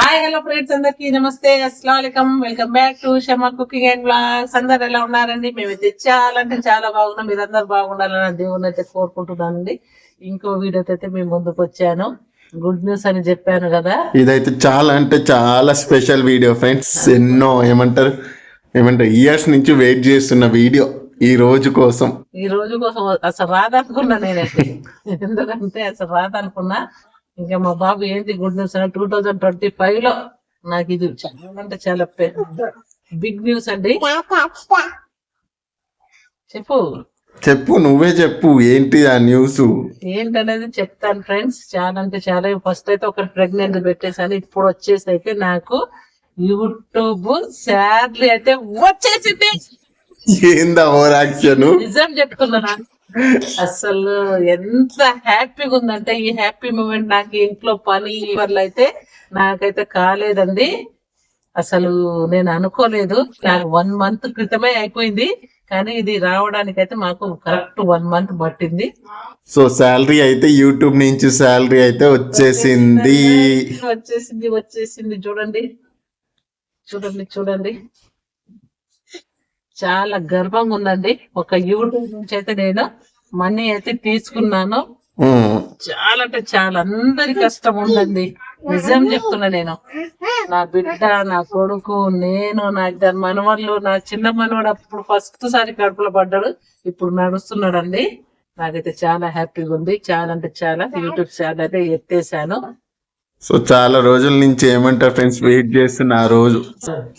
Hi hello friends అందరికి నమస్తే. అస్సలం welcome back to Shama cooking and blogs. అందరు ఎలా ఉన్నారండి? మేమైతే చాలా అంటే చాలా బాగున్నాం. మీరందరూ బాగుండాలని దేవుని అయితే కోరుకుంటున్నానండి. ఇంకో వీడియోతో అయితే మేము ముందుకు వచ్చాను. గుడ్ న్యూస్ అని చెప్పాను కదా. ఇదైతే చాలా అంటే చాలా స్పెషల్ వీడియో ఫ్రెండ్స్. ఎన్నో ఏమంటారు? ఏమంటారు? ఇయర్స్ నుంచి వెయిట్ చేస్తున్న వీడియో ఈ రోజు కోసం. ఈ రోజు కోసం అసలు రాదనుకున్నా నేనైతే. ఎందుకంటే అసలు రాదనుకున్నా. ఇంకా మా బాబు ఏంటి గుడ్ న్యూస్ అంటే టూ థౌజండ్ ట్వంటీ ఫైవ్లో నాకు ఇది చాలా అంటే చాలా పెద్ద బిగ్ న్యూస్ అండి చెప్పు. చెప్పు నువ్వే చెప్పు ఏంటి ఆ న్యూస్? ఏంటనేది చెప్తాను ఫ్రెండ్స్. చాలా అంటే చాలా. ఫస్ట్ అయితే ఒకటి ప్రెగ్నెంట్ పెట్టేసాను ఇప్పుడు వచ్చేసి అయితే నాకు యూట్యూబ్ శాలరీ అయితే వచ్చేసింది. ఏందా ఓవర్ యాక్షన్? నిజం చెప్తున్నా అసలు ఎంత హ్యాపీగా ఉందంటే ఈ హ్యాపీ మూమెంట్ నాకు ఇంట్లో పని వల్ల అయితే నాకైతే కాలేదండి. అసలు నేను అనుకోలేదు. నాకు వన్ మంత్ క్రితమే అయిపోయింది. కానీ ఇది రావడానికి అయితే మాకు కరెక్ట్ వన్ మంత్ పట్టింది. సో శాలరీ అయితే యూట్యూబ్ నుంచి శాలరీ అయితే వచ్చేసింది వచ్చేసింది వచ్చేసింది. చూడండి. చూడండి చూడండి. చాలా గర్వంగా ఉందండి ఒక యూట్యూబ్ నుంచి అయితే నేను మనీ అయితే తీసుకున్నాను. చాలా అంటే చాలా అందరి కష్టం ఉందండి. నిజం చెప్తున్నా నేను. నా బిడ్డ నా కొడుకు నేను నా ఇద్దరు మనవాళ్ళు నా చిన్న మనవాడు అప్పుడు ఫస్ట్ సారి కడుపులో పడ్డాడు. ఇప్పుడు నడుస్తున్నాడు అండి నాకైతే చాలా హ్యాపీగా ఉంది చాలా అంటే చాలా యూట్యూబ్ ఛానల్ అయితే ఎత్తేసాను. సో చాలా రోజుల నుంచి ఏమంటారు ఫ్రెండ్స్ వెయిట్ చేస్తున్న ఆ రోజు.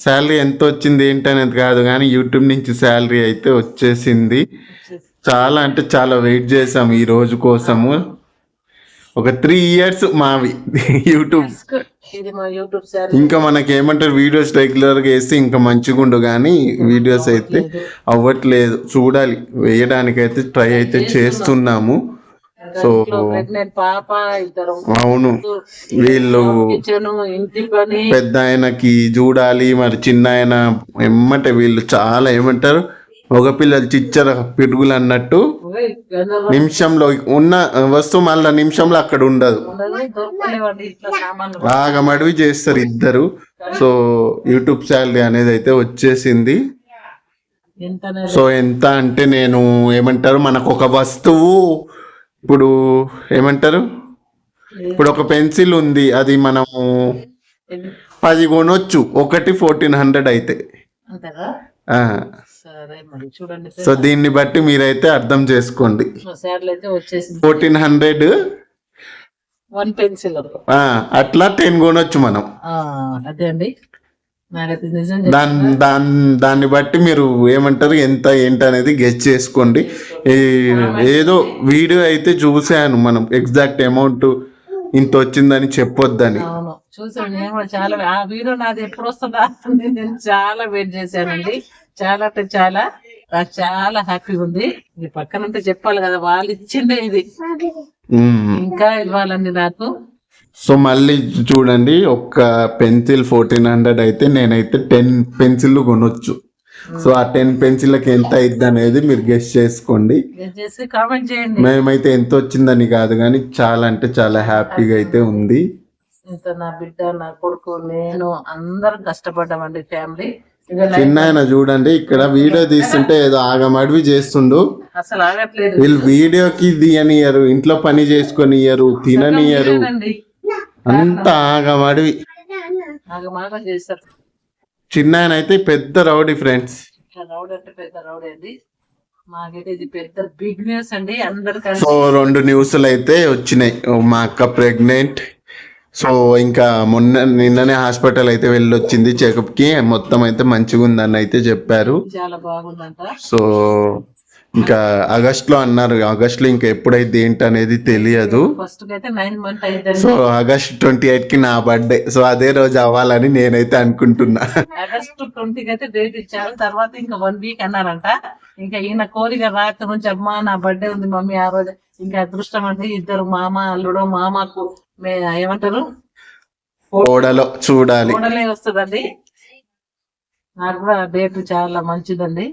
శాలరీ ఎంత వచ్చింది ఏంటనేది కాదు కానీ యూట్యూబ్ నుంచి శాలరీ అయితే వచ్చేసింది. చాలా అంటే చాలా వెయిట్ చేసాం ఈ రోజు కోసము. ఒక త్రీ ఇయర్స్ మావి యూట్యూబ్. ఇంకా మనకి ఏమంటారు వీడియోస్ రెగ్యులర్గా వేస్తే ఇంకా మంచిగా ఉండు కానీ వీడియోస్ అయితే అవ్వట్లేదు. చూడాలి వేయడానికి అయితే ట్రై అయితే చేస్తున్నాము. సో పాప ఇద్దరు అవును. వీళ్ళు పెద్ద ఆయనకి చూడాలి మరి చిన్న ఆయన ఎమ్మటే వీళ్ళు చాలా ఏమంటారు ఒక పిల్లలు చిచ్చర పిడుగులు అన్నట్టు నిమిషంలో ఉన్న వస్తువు మళ్ళీ నిమిషంలో అక్కడ ఉండదు. బాగా మడివి చేస్తారు ఇద్దరు. సో యూట్యూబ్ శాలరీ అనేది అయితే వచ్చేసింది. సో ఎంత అంటే నేను ఏమంటారు మనకు ఒక వస్తువు ఇప్పుడు ఏమంటారు? ఇప్పుడు ఒక పెన్సిల్ ఉంది అది మనము పది కొనొచ్చు. ఒకటి ఫోర్టీన్ హండ్రెడ్ అయితే. అంతేగా ఆ. సరే మరి చూడండి సో దీన్ని బట్టి మీరైతే అర్థం చేసుకోండి. Fourteen hundred. One pencil. అట్లా టెన్ కొనొచ్చు మనం. అదే అండి. దాని దాని దాన్ని బట్టి మీరు ఏమంటారు ఎంత ఏంటి అనేది గెస్ చేసుకోండి. ఏదో వీడియో అయితే చూశాను మనం ఎగ్జాక్ట్ అమౌంట్ ఇంత వచ్చిందని చెప్పొద్దని. చూసాను నేను కూడా చాలా ఆ వీడియో నాది ఎప్పుడు వస్తుందా నేను చాలా వెయిట్ చేశానండి. చాలా అంటే చాలా నాకు చాలా హ్యాపీగా ఉంది. ఈ పక్కన ఉంటే చెప్పాలి కదా వాళ్ళు ఇచ్చిందే ఇది. ఇంకా ఇవ్వాలండి నాకు. సో మళ్ళీ చూడండి ఒక్క పెన్సిల్ ఫోర్టీన్ హండ్రెడ్ అయితే నేనైతే టెన్ పెన్సిల్ కొనొచ్చు. సో ఆ టెన్ పెన్సిల్కి ఎంత అయింది అనేది మీరు గెస్ చేసుకోండి. మేమైతే ఎంత వచ్చిందని కాదు కానీ చాలా అంటే చాలా హ్యాపీగా అయితే ఉంది. ఇంత నా బిడ్డ నా కొడుకు నేను అందరం కష్టపడ్డామండి ఫ్యామిలీ చిన్న చూడండి ఇక్కడ వీడియో తీస్తుంటే ఏదో ఆగమడివి చేస్తుండు. అసలు ఆగట్లేదు. వీళ్ళు వీడియోకి తీయనియరు ఇంట్లో పని చేసుకొని ఇయ్యరు తిననియరు. అంత ఆగమడివి. చిన్న ఆయన అయితే పెద్ద రౌడీ ఫ్రెండ్స్ సో రెండు న్యూస్లు అయితే వచ్చినాయి మా అక్క ప్రెగ్నెంట్. సో ఇంకా మొన్న నిన్ననే హాస్పిటల్ అయితే వెళ్ళొచ్చింది చెకప్కి మొత్తం అయితే మంచిగా ఉందని అయితే చెప్పారు. చాలా బాగుందంట. సో ఇంకా ఆగస్ట్లో అన్నారు. ఆగస్ట్లో ఇంకా ఎప్పుడైతే ఏంటి అనేది తెలియదు. ఫస్ట్ అయితే నైన్ మంత్ అయిందండి సో ఆగస్ట్ ట్వంటీ ఎయిట్కి నా బర్త్డే. సో అదే రోజు అవ్వాలని నేనైతే అనుకుంటున్నా. ఆగస్ట్ ట్వంటీకి అయితే డేట్ ఇచ్చారు. తర్వాత ఇంకా వన్ వీక్ అన్నారంట. ఇంకా ఈయన కోరిక రాక నుంచి అమ్మా నా బర్త్డే ఉంది మమ్మీ ఆ రోజు ఇంకా అదృష్టం అండి. ఇద్దరు మామ అల్లుడు మామకు ఏమంటారు? ఓడలో చూడాలి. కూడలే వస్తుందండి. నాకు కూడా డేట్ చాలా మంచిదండి.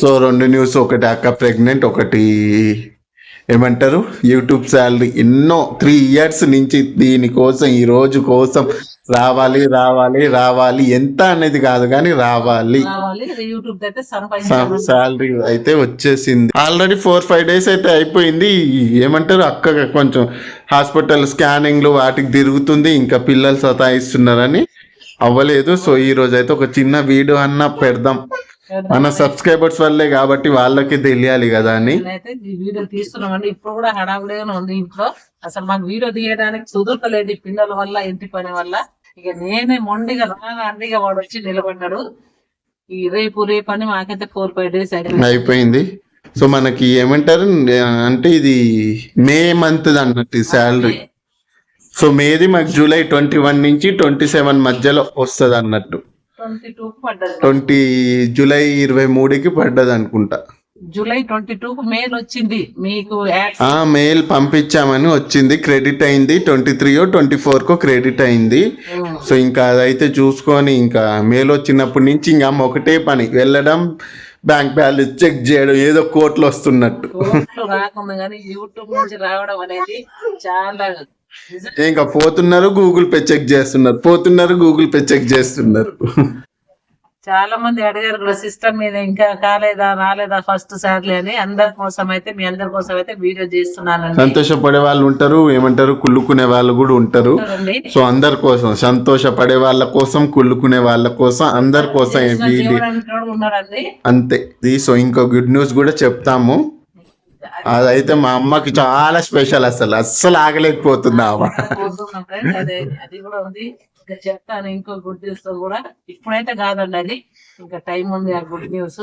సో రెండు న్యూస్ ఒకటి అక్క ప్రెగ్నెంట్ ఒకటి ఏమంటారు? యూట్యూబ్ శాలరీ ఎన్నో త్రీ ఇయర్స్ నుంచి దీనికోసం ఈ రోజు కోసం రావాలి రావాలి రావాలి. ఎంత అనేది కాదు కానీ రావాలి. శాలరీ అయితే వచ్చేసింది. ఆల్రెడీ ఫోర్ ఫైవ్ డేస్ అయితే అయిపోయింది. ఏమంటారు? అక్క కొంచెం హాస్పిటల్ స్కానింగ్లు వాటికి తిరుగుతుంది. ఇంకా పిల్లలు సతాయిస్తున్నారని అవ్వలేదు. సో ఈ రోజు అయితే ఒక చిన్న వీడియో అన్న పెడదాం. మన సబ్స్క్రైబర్స్ వల్లే కాబట్టి వాళ్ళకి తెలియాలి కదా అని. వీడియో తీస్తున్నామండి. ఇప్పుడు కూడా హడావుడిగానే ఉంది ఇంట్లో. అసలు మాకు వీడియో తీయడానికి కుదరతలేదు పిల్లల వల్ల ఇంటి పని వల్ల. ఇక నేనే మొండిగా రాగా వాడు వచ్చి నిలబడ్డాడు. ఈ రేపు రేపు అని మాకైతే ఫోర్ ఫైవ్ డేస్ అయిపోయింది. సో మనకి ఏమంటారు అంటే ఇది మే మంత్ అన్నట్టు శాలరీ సో మేది మాకు జూలై ట్వంటీ వన్ నుంచి ట్వంటీ సెవెన్ మధ్యలో వస్తుంది అన్నట్టు ట్వంటీ జూలై ఇరవై మూడుకి పడ్డది అనుకుంటా జూలై ట్వంటీ టూ మెయిల్ వచ్చింది. మీకు మెయిల్ పంపించామని వచ్చింది. క్రెడిట్ అయింది. ట్వంటీ త్రీ ట్వంటీ ఫోర్కో క్రెడిట్ అయింది సో ఇంకా అదైతే చూసుకొని ఇంకా మెయిల్ వచ్చినప్పటి నుంచి ఇంకా ఒకటే పని. వెళ్ళడం బ్యాంక్ బ్యాలెన్స్ చెక్ చేయడం ఏదో కోట్లు వస్తున్నట్టు. రాకుండా కానీ యూట్యూబ్ నుంచి రావడం అనేది చాలా. ఇంకా పోతున్నారు గూగుల్ పే చెక్ చేస్తున్నారు. పోతున్నారు గూగుల్ పే చెక్ చేస్తున్నారు. చాలా మంది అడిగారు కూడా సిస్టమ్ మీద ఇంకా కాలేదా రాలేదా ఫస్ట్ సార్లీ అని. అందరి కోసం అయితే మీ అందరి కోసం అయితే వీడియో చేస్తున్నానండి. సంతోషపడే వాళ్ళు ఉంటారు ఏమంటారు కుళ్ళుకునే వాళ్ళు కూడా ఉంటారు. సో అందరి కోసం సంతోషపడే వాళ్ళ కోసం కుళ్ళుకునే వాళ్ళ కోసం అందరి కోసం అంతే. సో ఇంకో గుడ్ న్యూస్ కూడా చెప్తాము. అదైతే మా అమ్మకి చాలా స్పెషల్ అసలు. అస్సలు ఆగలేకపోతుంది ఆమె. అదే కూడా ఉంది. ఇంకా చెప్తాను ఇంకో గుడ్ న్యూస్ కూడా. ఇప్పుడైతే కాదండి అది. ఇంకా టైం ఉంది ఆ గుడ్ న్యూస్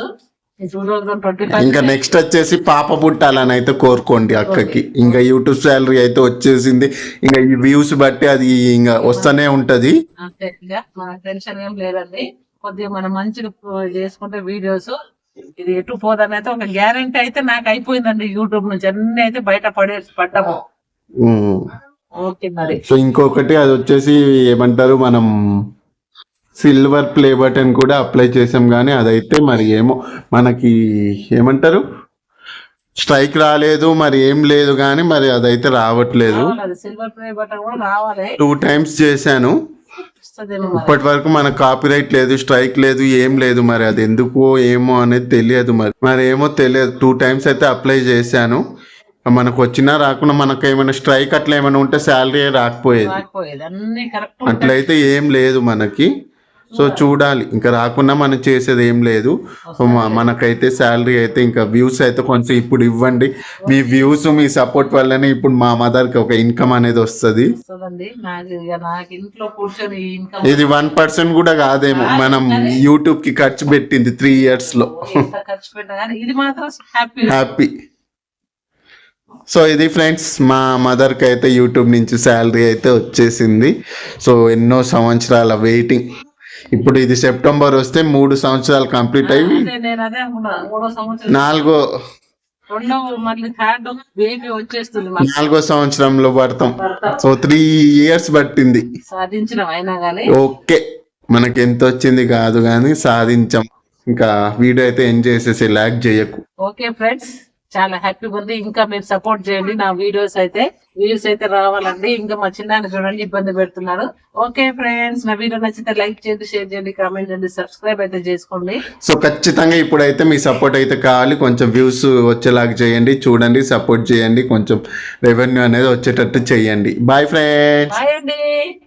ఇంకా నెక్స్ట్ వచ్చేసి పాప పుట్టాలని అయితే కోరుకోండి అక్కకి. ఇంకా యూట్యూబ్ శాలరీ అయితే వచ్చేసింది. ఇంకా ఈ వ్యూస్ బట్టి అది ఇంకా వస్తూనే ఉంటది. టెన్షన్ ఏం లేదండి. కొద్దిగా మనం మంచిగా చేసుకుంటే వీడియోస్ ఇది ఎటు పోదని అయితే ఒక గ్యారంటీ అయితే నాకు అయిపోయిందండి యూట్యూబ్ నుంచి. అన్ని అయితే బయట పడే పడ్డాము. ఓకే మరి. సో ఇంకొకటి అది వచ్చేసి ఏమంటారు మనం సిల్వర్ ప్లే బటన్ కూడా అప్లై చేసాం కానీ అదైతే మరి ఏమో మనకి ఏమంటారు? స్ట్రైక్ రాలేదు మరి ఏం లేదు కానీ మరి అదైతే రావట్లేదు. సిల్వర్ ప్లే బటన్ కూడా రావాలి. టూ టైమ్స్ చేశాను. ఇప్పటి వరకు మనకు కాపీరైట్ లేదు స్ట్రైక్ లేదు ఏం లేదు మరి. అది ఎందుకో ఏమో అనేది తెలియదు మరి. మరి ఏమో తెలియదు. టూ టైమ్స్ అయితే అప్లై చేశాను. మనకు వచ్చినా రాకుండా మనకు ఏమైనా స్ట్రైక్ అట్లా ఏమైనా ఉంటే శాలరీ రాకపోయేది. అట్లయితే ఏం లేదు మనకి. సో చూడాలి. ఇంకా రాకుండా మనం చేసేది ఏం లేదు. మనకైతే శాలరీ అయితే ఇంకా వ్యూస్ అయితే కొంచెం ఇప్పుడు ఇవ్వండి. మీ వ్యూస్ మీ సపోర్ట్ వల్లనే ఇప్పుడు మా మదర్కి ఒక ఇన్కమ్ అనేది వస్తుంది. ఇది వన్ పర్సెంట్ కూడా కాదేమో. మనం యూట్యూబ్కి ఖర్చు పెట్టింది త్రీ ఇయర్స్లో హ్యాపీ. సో ఇది ఫ్రెండ్స్ మా మదర్కి అయితే యూట్యూబ్ నుంచి శాలరీ అయితే వచ్చేసింది. సో ఎన్నో సంవత్సరాల వెయిటింగ్. ఇప్పుడు ఇది సెప్టెంబర్ వస్తే మూడు సంవత్సరాలు కంప్లీట్ అయ్యి నాలుగో నాలుగో సంవత్సరంలో పడతాం సో త్రీ ఇయర్స్ పట్టింది. ఓకే. మనకి ఎంత వచ్చింది కాదు కానీ సాధించాం. ఇంకా వీడియో అయితే ఎంజాయ్ చేసేసి ల్యాక్ చేయకు. Okay friends. చాలా హ్యాపీగా ఉంది. ఇంకా మీరు సపోర్ట్ చేయండి. నా వీడియోస్ అయితే వ్యూస్ అయితే రావాలండి. ఇంకా మా చిన్నాన్ని చూడండి ఇబ్బంది పెడుతున్నాడు ఓకే ఫ్రెండ్స్ నా వీడియో నచ్చితే లైక్ చేయండి షేర్ చేయండి కామెంట్ చేయండి సబ్స్క్రైబ్ అయితే చేసుకోండి. సో ఖచ్చితంగా ఇప్పుడైతే మీ సపోర్ట్ అయితే కావాలి. కొంచెం వ్యూస్ వచ్చేలాగా చేయండి. చూడండి సపోర్ట్ చేయండి. కొంచెం రెవెన్యూ అనేది వచ్చేటట్టు చేయండి. బాయ్ ఫ్రెండ్స్ బాయ్ అండి.